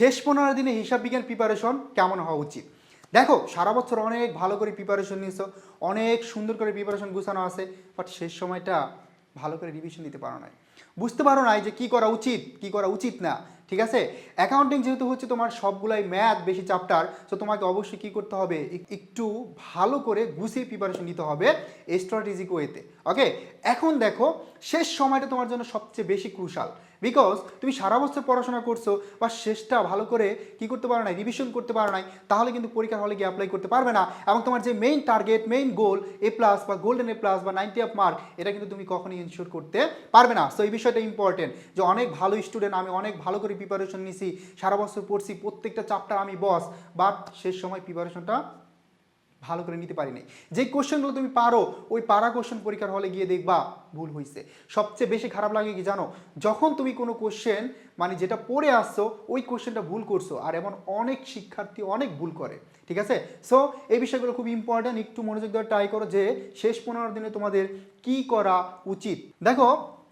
শেষ পনেরো দিনে হিসাব বিজ্ঞান প্রিপারেশন কেমন হওয়া উচিত? দেখো, সারা বছর অনেক ভালো করে প্রিপারেশন নিয়েছো, অনেক সুন্দর করে প্রিপারেশন গুছানো আছে বাট শেষ সময়টা ভালো করে রিভিশন দিতে পারো নাই। বুঝতে পারো নাই যে কি করা উচিত, কি করা উচিত না, ঠিক আছে? অ্যাকাউন্টিং যেহেতু হচ্ছে তোমার সবগুলাই ম্যাথ বেশি চ্যাপ্টার তো তোমাকে অবশ্যই কি করতে হবে? একটু ভালো করে গুছিয়ে প্রিপারেশন নিতে হবে স্ট্র্যাটেজিক ওয়েতে ওকে এখন দেখো, শেষ সময়টা তোমার জন্য সবচেয়ে বেশি ক্রুশাল বিকজ তুমি সারা বছর পড়াশোনা করছ, বা শেষটা ভালো করে কি করতে পারো না রিভিশন করতে পারো নাই, তাহলে কিন্তু পরীক্ষার হলে গিয়ে অ্যাপ্লাই করতে পারবে না। এবং তোমার যে main target main goal A plus বা গোল্ডেন এ প্লাস বা নাইনটি অফ মার্ক এটা কিন্তু তুমি কখনোই ইনশিওর করতে পারবে না। সো এই বিষয়টা ইম্পর্টেন্ট যে অনেক ভালো স্টুডেন্ট আমি অনেক ভালো করে প্রিপারেশন নিছি, সারা বছর পড়ছি, প্রত্যেকটা চাপ্টার আমি বস বাট শেষ সময় প্রিপারেশনটা ভালো করে নিতে পারি নাই। যে কোশ্চেনগুলো তুমি পারো, ওই পারা কোশ্চেন পরীক্ষার হলে গিয়ে দেখবা ভুল হয়েছে সবচেয়ে বেশি খারাপ লাগে কি জানো? যখন তুমি কোনো কোশ্চেন মানে যেটা পড়ে আসছো, ওই কোশ্চেনটা ভুল করছ, আর এমন অনেক শিক্ষার্থী অনেক ভুল করে, ঠিক আছে? সো এই বিষয়গুলো খুব ইম্পর্ট্যান্ট একটু মনোযোগ দেওয়ার ট্রাই করো যে শেষ পনেরো দিনে তোমাদের কি করা উচিত। দেখো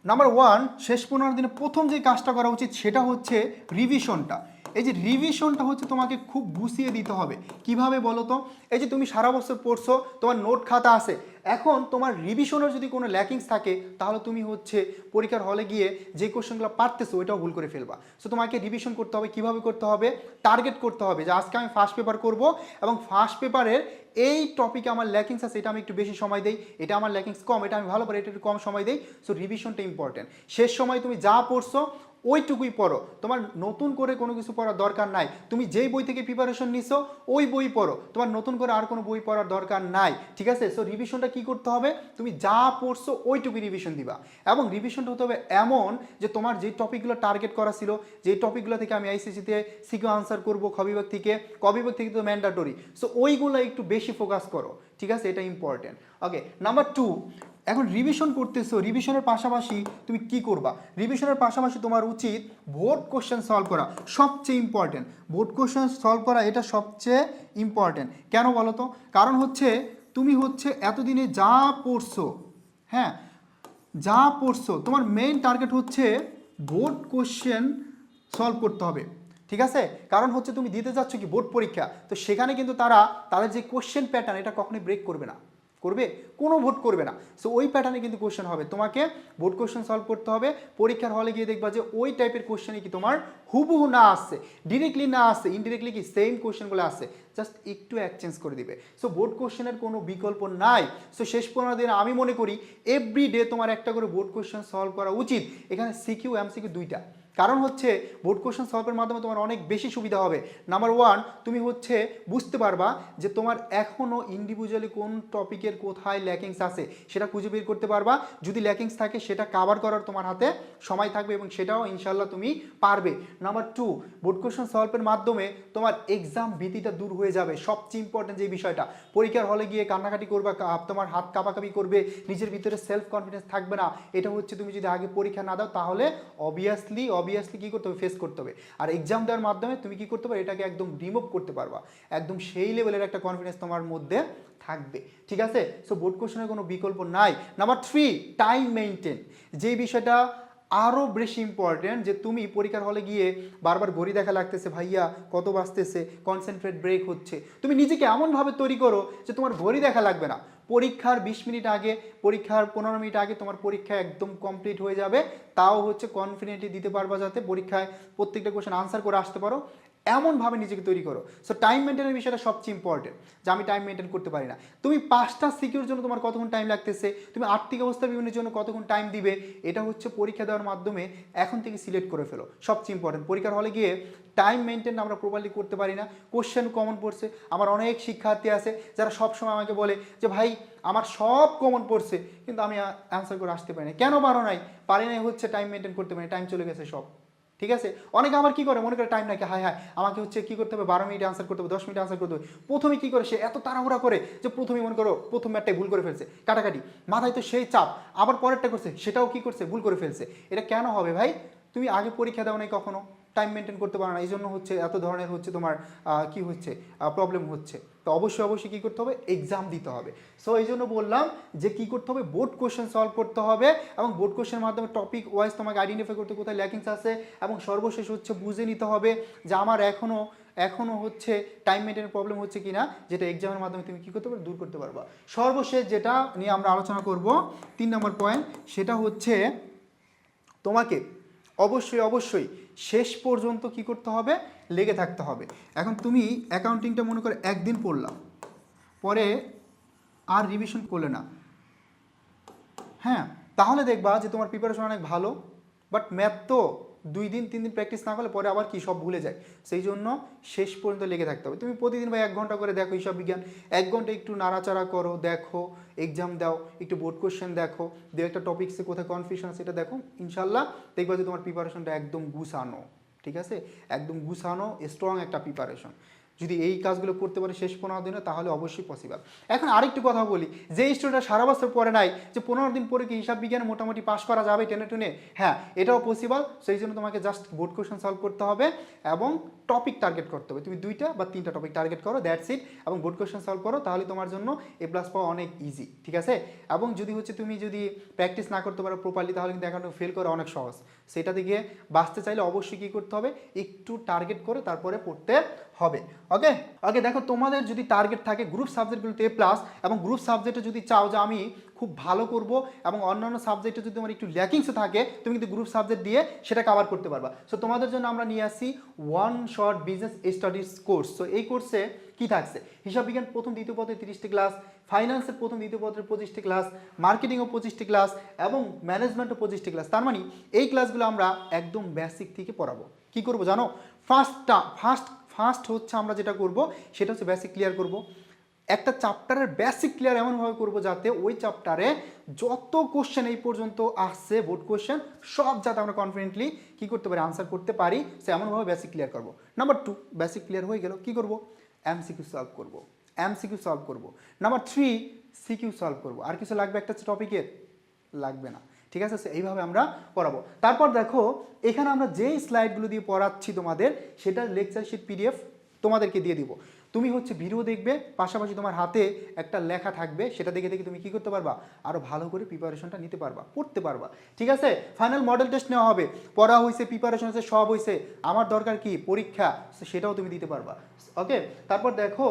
নাম্বার ওয়ান শেষ পনেরো দিনে প্রথম যে কাজটা করা উচিত, সেটা হচ্ছে রিভিশনটা এই যে রিভিশনটা হচ্ছে তোমাকে খুব বুঝিয়ে দিতে হবে। কীভাবে বলো তো? এই যে তুমি সারা বছর পড়ছো, তোমার নোট খাতা আছে। এখন তোমার রিভিশনের যদি কোনো ল্যাকিংস থাকে, তাহলে তুমি হচ্ছে পরীক্ষার হলে গিয়ে যে কোশ্চেনগুলো পারতেছো, ওইটাও ভুল করে ফেলবা। সো তোমাকে রিভিশন করতে হবে, কীভাবে করতে হবে? টার্গেট করতে হবে যে আজকে আমি ফার্স্ট পেপার করব এবং ফার্স্ট পেপারের এই টপিকে আমার ল্যাকিংস আছে, এটা আমি একটু বেশি সময় দেই। এটা আমার ল্যাকিংস কম, এটা আমি ভালো পারি এটা একটু কম সময় দেই। সো রিভিশনটা ইম্পর্টেন্ট শেষ সময় তুমি যা পড়ছো ওইটুকুই পড়ো। তোমার নতুন করে কোনো কিছু পড়ার দরকার নাই। তুমি যেই বই থেকে প্রিপারেশন নিছো, ওই বই পড়ো। তোমার নতুন করে আর কোনো বই পড়ার দরকার নাই। ঠিক আছে? সো রিভিশনটা কি করতে হবে? তুমি যা পড়ছো, ওইটুকুই রিভিশন দিবা। এবং রিভিশনটা হতে হবে এমন যে তোমার যে টপিকগুলো টার্গেট করা ছিল যে টপিকগুলো থেকে আমি আইসিসিতে সিকিউ আনসার করব খবিভাগ থেকে কবিভাগ থেকে তো ম্যান্ডাটরি সো ওইগুলো একটু বেশি ফোকাস করো। ঠিক আছে? এটা ইম্পর্টেন্ট ওকে নাম্বার টু এখন রিভিশন করতেছো রিভিশনের পাশাপাশি তুমি কি করবা? রিভিশনের পাশাপাশি তোমার উচিত বোর্ড কোশ্চেন সলভ করা, সবচেয়ে ইম্পর্টেন্ট বোর্ড কোশ্চেন সলভ করা এটা সবচেয়ে ইম্পর্টেন্ট কেন বলো তো কারণ হচ্ছে তুমি হচ্ছে এতদিনে যা পড়ছো হ্যাঁ যা পড়ছো, তোমার মেইন টার্গেট হচ্ছে বোর্ড কোশ্চেন সলভ করতে হবে। ঠিক আছে? কারণ হচ্ছে তুমি দিতে যাচ্ছ কি বোর্ড পরীক্ষা, তো সেখানে কিন্তু তারা তাদের যে কোশ্চেন প্যাটার্ন এটা কখনোই ব্রেক করবে না। করবে, কোনো ভোট করবে না। সো ওই প্যাটার্নে কিন্তু কোশ্চেন হবে। তোমাকে বোর্ড কোশ্চেন সলভ করতে হবে। পরীক্ষার হলে গিয়ে দেখবা যে ওই টাইপের কোশ্চেনই কি তোমার হুবহু না আসছে। ডিরেক্টলি না আসছে ইনডিরেক্টলি কি সেম কোশ্চেনগুলো আসছে। জাস্ট একটু এক্সচেঞ্জ করে দিবে। সো বোর্ড কোশ্চেনের কোনো বিকল্প নাই। সো শেষ পনেরো দিন আমি মনে করি এভরি ডে তোমার একটা করে বোর্ড কোশ্চেন সলভ করা উচিত। এখানে সিকিউ এমসিকিউ দুইটা। কারণ হচ্ছে বোর্ড কোশ্চেন সলভের মাধ্যমে তোমার অনেক বেশি সুবিধা হবে। নাম্বার ওয়ান তুমি হচ্ছে বুঝতে পারবা যে তোমার এখনও ইন্ডিভিজুয়ালি কোন টপিকের কোথায় ল্যাকিংস আছে, সেটা খুঁজে বের করতে পারবা। যদি ল্যাকিংস থাকে, সেটা কাভার করার তোমার হাতে সময় থাকবে এবং সেটাও ইনশাল্লাহ তুমি পারবে। নাম্বার টু বোর্ড কোশ্চেন সলভের মাধ্যমে তোমার এক্সাম ভীতিটা দূর হয়ে যাবে। সবচেয়ে ইম্পর্টেন্ট যে বিষয়টা, পরীক্ষার হলে গিয়ে কান্নাকাটি করবা তোমার হাত কাঁপাকাপি করবে, নিজের ভিতরে সেলফ কনফিডেন্স থাকবে না। এটা হচ্ছে তুমি যদি আগে পরীক্ষা না দাও, তাহলে অবভিয়াসলি অবভিয়াসলি কী করতে হবে? ফেস করতে হবে। আর এক্সাম দেওয়ার মাধ্যমে তুমি কী করতে পারো? এটাকে একদম রিমুভ করতে পারবা। একদম সেই লেভেলের একটা কনফিডেন্স তোমার মধ্যে থাকবে। ঠিক আছে? সো বোর্ড কোশ্চেনের কোনো বিকল্প নাই। নাম্বার থ্রি টাইম মেনটেন যেই বিষয়টা আরও বেশি ইম্পর্ট্যান্ট যে তুমি পরীক্ষার হলে গিয়ে বারবার ঘড়ি দেখা লাগতেছে, ভাইয়া, কত বাঁচতেছে কনসেন্ট্রেট ব্রেক হচ্ছে। তুমি নিজেকে এমনভাবে তৈরি করো যে তোমার ঘড়ি দেখা লাগবে না। পরীক্ষার বিশ মিনিট আগে, পরীক্ষার পনেরো মিনিট আগে তোমার পরীক্ষা একদম কমপ্লিট হয়ে যাবে। তাও হচ্ছে কনফিডেন্টলি দিতে পারবা যাতে পরীক্ষায় প্রত্যেকটা কোশ্চেন আনসার করে আসতে পারো। এমনভাবে নিজেকে তৈরি করো। সো টাইম মেনটেনের বিষয়টা সবচেয়ে ইম্পর্টেন্ট যে আমি টাইম মেনটেন করতে পারি না। তুমি পাঁচটা সিকিউর জন্য তোমার কতক্ষণ টাইম লাগতেছে, তুমি আর্থিক অবস্থা বিভিন্ন জন্য কতক্ষণ টাইম দিবে, এটা হচ্ছে পরীক্ষা দেওয়ার মাধ্যমে এখন থেকে সিলেক্ট করে ফেলো। সবচেয়ে ইম্পর্টেন্ট পরীক্ষার হলে গিয়ে টাইম মেনটেন আমরা প্রপারলি করতে পারি না। কোশ্চেন কমন পড়ছে, আমার অনেক শিক্ষার্থী আছে, যারা সবসময় আমাকে বলে যে, ভাই, আমার সব কমন পড়ছে, কিন্তু আমি অ্যান্সার করে আসতে পারি না। কেন পারো নাই? পারি নাই হচ্ছে টাইম মেনটেন করতে পারি টাইম চলে গেছে সব। ঠিক আছে? অনেকে আমার কি করে? মনে করে টাইম নাকি হায় হায়, আমাকে হচ্ছে কি করতে হবে? বারো মিনিট আনসার করতে হবে, দশ মিনিট আনসার করতে হবে। প্রথমে কি করে? সে এত তাড়াহুড়া করে যে প্রথমে মনে করো, প্রথম ম্যাটটাই ভুল করে ফেলছে, কাটাকাটি। মাথায় তো সেই চাপ, আবার পরেরটা করছে, সেটাও কি করছে? ভুল করে ফেলছে। এটা কেন হবে ভাই? তুমি আগে পরীক্ষা দাও নাই কখনো? টাইম মেনটেন করতে পারো না। এই জন্য হচ্ছে, এত ধরনের হচ্ছে তোমার কি হচ্ছে প্রবলেম হচ্ছে। তো অবশ্যই অবশ্যই কী করতে হবে? এক্সাম দিতে হবে। সো এই জন্য বললাম যে কি করতে হবে? বোর্ড কোশ্চেন সলভ করতে হবে এবং বোর্ড কোশ্চেনের মাধ্যমে টপিক ওয়াইজ তোমাকে আইডেন্টিফাই করতে কোথায় ল্যাকিংস আছে এবং সর্বশেষ হচ্ছে বুঝে নিতে হবে যে আমার এখনও এখনও হচ্ছে টাইম মেনটেনের প্রবলেম হচ্ছে কিনা, যেটা এক্সামের মাধ্যমে তুমি কী করতে পারবে? দূর করতে পারবা। সর্বশেষ যেটা নিয়ে আমরা আলোচনা করব, তিন নম্বর পয়েন্ট সেটা হচ্ছে তোমাকে অবশ্যই অবশ্যই শেষ পর্যন্ত কি করতে হবে? লেগে থাকতে হবে। এখন তুমি অ্যাকাউন্টিংটা মনে করো একদিন পড়লাম। পরে আর রিভিশন করলে না। হ্যাঁ তাহলে দেখবা যে তোমার প্রিপারেশন অনেক ভালো বাট ম্যাথ তো দুই দিন, তিন দিন প্র্যাকটিস না করলে পরে আবার কি সব ভুলে যায়। সেই জন্য শেষ পর্যন্ত লেগে থাকতে হবে। তুমি প্রতিদিন বা এক ঘণ্টা করে দেখো হিসাব বিজ্ঞান। এক ঘণ্টা একটু নাড়াচাড়া করো, দেখো এক্সাম দাও, একটু বোর্ড কোশ্চেন দেখো দু একটা টপিক্সে কোথায় কনফিউশন আছে সেটা দেখো। ইনশাল্লাহ দেখবা যে তোমার প্রিপারেশনটা একদম গুছানো, ঠিক আছে? একদম গুছানো স্ট্রং একটা প্রিপারেশন যদি এই কাজগুলো করতে পারে শেষ পনেরো দিনে তাহলে অবশ্যই পসিবল এখন আরেকটু কথা বলি, যে স্টুডেন্টরা সারা বছর পরে নাই, যে পনেরো দিন পরে কি হিসাব বিজ্ঞানে মোটামুটি পাশ করা যাবে টেনে টেনে? হ্যাঁ এটাও পসিবল সেই জন্য তোমাকে জাস্ট বোর্ড কোশ্চেন সলভ করতে হবে এবং টপিক টার্গেট করতে হবে। তুমি দুইটা বা তিনটা টপিক টার্গেট করো দ্যাটস ইট এবং বোর্ড কোশ্চেন সলভ করো, তাহলে তোমার জন্য এ প্লাস পাওয়া অনেক ইজি ঠিক আছে? এবং যদি হচ্ছে তুমি যদি প্র্যাকটিস না করতে পারো প্রপারলি তাহলে কিন্তু এখানে ফেল করা অনেক সহজ। সেটা থেকে বাঁচতে চাইলে অবশ্যই কী করতে হবে? একটু টার্গেট করে তারপরে পড়তে হবে। ওকে ওকে দেখো তোমাদের যদি টার্গেট থাকে গ্রুপ সাবজেক্টগুলোতে প্লাস এবং গ্রুপ সাবজেক্টে যদি চাও যে আমি খুব ভালো করব এবং অন্যান্য সাবজেক্টে যদি তোমার একটু ল্যাকিংসে থাকে, তুমি কিন্তু গ্রুপ সাবজেক্ট দিয়ে সেটা কভার করতে পারবা। সো তোমাদের জন্য আমরা নিয়ে আসি one short business studies course so এই কোর্সে কি থাকছে? হিসাব বিজ্ঞান প্রথম, দ্বিতীয় পত্রের তিরিশটি ক্লাস ফাইন্যান্সের প্রথম, দ্বিতীয় পত্রের পঁচিশটি ক্লাস মার্কেটিংও পঁচিশটি ক্লাস এবং ম্যানেজমেন্টও পঁচিশটি ক্লাস তার মানে এই ক্লাসগুলো আমরা একদম বেসিক থেকে পড়াবো। কি করব জানো? ফার্স্টটা ফার্স্ট ফার্স্ট হচ্ছে আমরা যেটা করব, সেটা হচ্ছে বেসিক ক্লিয়ার করব। একটা চ্যাপ্টারের বেসিক ক্লিয়ার এমনভাবে করব যাতে ওই চ্যাপ্টারে যত কোশ্চেন এই পর্যন্ত আসছে বোর্ড কোশ্চেন সব যাতে আমরা কনফিডেন্টলি কী করতে পারি আনসার করতে পারি সে এমনভাবে বেসিক ক্লিয়ার করব। নাম্বার টু বেসিক ক্লিয়ার হয়ে গেল কী করব? এমসিকিউ সলভ করব। এমসিকিউ সলভ করব। নাম্বার থ্রি সিকিউ সলভ করব। আর কিছু লাগবে একটা টপিকের লাগবে না। ঠিক আছে? So, এইভাবে আমরা পড়াবো। তারপর দেখো এখানে আমরা যেই স্লাইডগুলো দিয়ে পড়াচ্ছি তোমাদের সেটার লেকচার শিট পিডিএফ তোমাদেরকে দিয়ে দিব। তুমি হচ্ছে ভিডিও দেখবে, পাশাপাশি তোমার হাতে একটা লেখা থাকবে, সেটা দেখে দেখে তুমি কি করতে পারবা? আরও ভালো করে প্রিপারেশনটা নিতে পারবা, পড়তে পারবা। ঠিক আছে? ফাইনাল মডেল টেস্ট নেওয়া হবে। পড়া হয়েছে প্রিপারেশন হয়েছে সব হয়েছে আমার দরকার কি? পরীক্ষা সেটাও তুমি দিতে পারবা। ওকে তারপর দেখো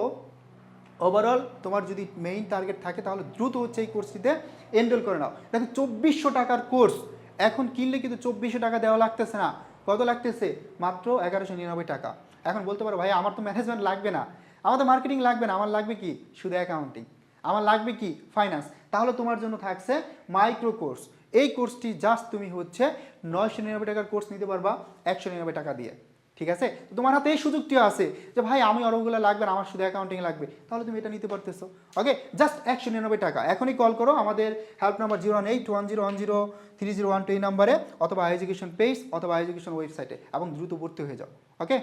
ওভারঅল তোমার যদি মেইন টার্গেট থাকে, তাহলে দ্রুত হচ্ছে এই কোর্সটিতে এনরোল করে নাও। দেখো, চব্বিশশো টাকার কোর্স এখন কিনলে কিন্তু চব্বিশশো টাকা দেওয়া লাগতেছে না। কত লাগতেছে? মাত্র এগারোশো নিরানব্বই টাকা। এখন বলতে পারো ভাই আমার তো ম্যানেজমেন্ট লাগবে না। আমার তো মার্কেটিং লাগবে না। আমার লাগবে কি? শুধু অ্যাকাউন্টিং আমার লাগবে কি? ফাইন্যান্স তাহলে তোমার জন্য থাকছে মাইক্রো কোর্স এই কোর্সটি জাস্ট তুমি হচ্ছে নয়শো নিরানব্বই টাকার কোর্স নিতে পারবা একশো নিরানব্বই টাকা দিয়ে। ঠিক আছে? তোমার হাতে এই সুযোগটিও আছে যে, ভাই, আমি অরগুলো লাগবে না, আমার শুধু অ্যাকাউন্টিং লাগবে। তাহলে তুমি এটা নিতে পারতেছো। ওকে জাস্ট একশো নিরানব্বই টাকা। এখনই কল করো আমাদের help number zero one eight one zero one zero three zero one two এই নাম্বারে অথবা এডুকেশন পেজ অথবা এডুকেশন ওয়েবসাইটে এবং দ্রুত ভর্তি হয়ে যাও। ওকে